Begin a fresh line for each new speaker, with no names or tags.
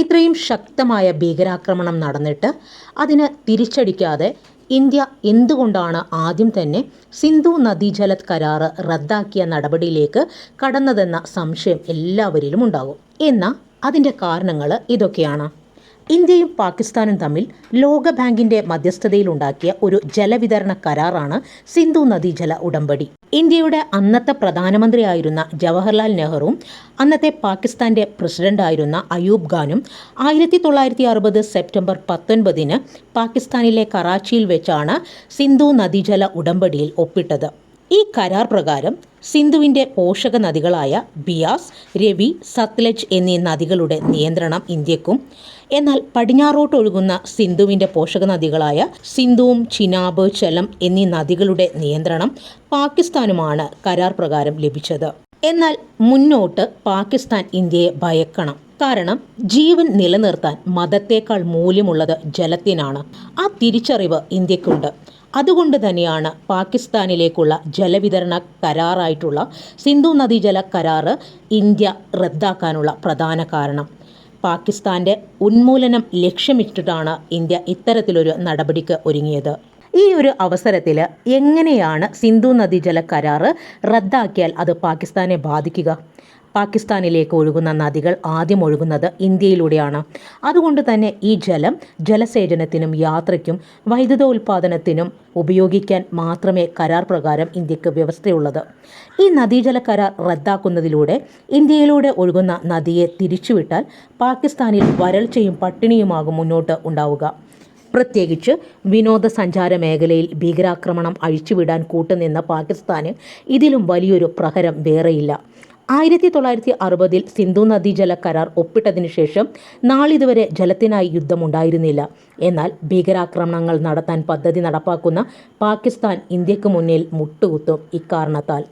ഇത്രയും ശക്തമായ ഭീകരാക്രമണം നടന്നിട്ട് അതിന് തിരിച്ചടിക്കാതെ ഇന്ത്യ എന്തുകൊണ്ടാണ് ആദ്യം തന്നെ സിന്ധു നദീജല കരാറ് റദ്ദാക്കിയ നടപടിയിലേക്ക് കടന്നതെന്ന സംശയം എല്ലാവരിലും ഉണ്ടാകും എന്നാൽ അതിന്റെ കാരണങ്ങൾ ഇതൊക്കെയാണ്. ഇന്ത്യയും പാകിസ്ഥാനും തമ്മിൽ ലോകബാങ്കിന്റെ മധ്യസ്ഥതയിലുണ്ടാക്കിയ ഒരു ജലവിതരണ കരാറാണ് സിന്ധു നദീജല ഉടമ്പടി. ഇന്ത്യയുടെ അന്നത്തെ പ്രധാനമന്ത്രിയായിരുന്ന ജവഹർലാൽ നെഹ്റുവും അന്നത്തെ പാകിസ്ഥാന്റെ പ്രസിഡന്റായിരുന്ന അയൂബ് ഖാനും ആയിരത്തി തൊള്ളായിരത്തി അറുപത് സെപ്റ്റംബർ പത്തൊൻപതിന് പാകിസ്ഥാനിലെ കറാച്ചിയിൽ വെച്ചാണ് സിന്ധു നദീജല ഉടമ്പടിയിൽ ഒപ്പിട്ടത്. ഈ കരാർ പ്രകാരം സിന്ധുവിന്റെ പോഷക നദികളായ ബിയാസ് രവി സത്ലജ് എന്നീ നദികളുടെ നിയന്ത്രണം ഇന്ത്യക്കും. എന്നാൽ പടിഞ്ഞാറോട്ട് ഒഴുകുന്ന സിന്ധുവിന്റെ പോഷക നദികളായ സിന്ധുവും ചിനാബ് ചലം എന്നീ നദികളുടെ നിയന്ത്രണം പാകിസ്ഥാനുമാണ് കരാർ പ്രകാരം ലഭിച്ചത്. എന്നാൽ മുന്നോട്ട് പാകിസ്ഥാൻ ഇന്ത്യയെ ഭയക്കണം. കാരണം ജീവൻ നിലനിർത്താൻ മതത്തേക്കാൾ മൂല്യമുള്ളത് ജലത്തിനാണ്. ആ തിരിച്ചറിവ് ഇന്ത്യക്കുണ്ട്. അതുകൊണ്ട് തന്നെയാണ് പാകിസ്ഥാനിലേക്കുള്ള ജലവിതരണ കരാറായിട്ടുള്ള സിന്ധു നദീജല കരാറ് ഇന്ത്യ റദ്ദാക്കാനുള്ള പ്രധാന കാരണം. പാകിസ്ഥാന്റെ ഉന്മൂലനം ലക്ഷ്യമിട്ടിട്ടാണ് ഇന്ത്യ ഇത്തരത്തിലൊരു നടപടിക്ക് ഒരുങ്ങിയത്. ഈ ഒരു അവസരത്തിൽ എങ്ങനെയാണ് സിന്ധു നദീജല കരാറ് റദ്ദാക്കിയാൽ അത് പാകിസ്ഥാനെ ബാധിക്കുക? പാകിസ്ഥാനിലേക്ക് ഒഴുകുന്ന നദികൾ ആദ്യം ഒഴുകുന്നത് ഇന്ത്യയിലൂടെയാണ്. അതുകൊണ്ട് തന്നെ ഈ ജലം ജലസേചനത്തിനും യാത്രയ്ക്കും വൈദ്യുതോൽപാദനത്തിനും ഉപയോഗിക്കാൻ മാത്രമേ കരാർ പ്രകാരം ഇന്ത്യയ്ക്ക് വ്യവസ്ഥയുള്ളത്. ഈ നദീജല കരാർ റദ്ദാക്കുന്നതിലൂടെ ഇന്ത്യയിലൂടെ ഒഴുകുന്ന നദിയെ തിരിച്ചുവിട്ടാൽ പാകിസ്ഥാനിൽ വരൾച്ചയും പട്ടിണിയുമാകും മുന്നോട്ട് ഉണ്ടാവുക. പ്രത്യേകിച്ച് വിനോദസഞ്ചാര മേഖലയിൽ ഭീകരാക്രമണം അഴിച്ചുവിടാൻ കൂട്ടുനിന്ന പാകിസ്ഥാന് ഇതിലും വലിയൊരു പ്രഹരം വേറെയില്ല. ആയിരത്തി തൊള്ളായിരത്തി അറുപതിൽ സിന്ധു നദീജല കരാർ ഒപ്പിട്ടതിനു ശേഷം നാളിതുവരെ ജലത്തിനായി യുദ്ധമുണ്ടായിരുന്നില്ല. എന്നാൽ ഭീകരാക്രമണങ്ങൾ നടത്താൻ പദ്ധതി നടപ്പാക്കുന്ന പാകിസ്ഥാൻ ഇന്ത്യയ്ക്ക് മുന്നിൽ മുട്ടുകുത്തും ഇക്കാരണത്താൽ.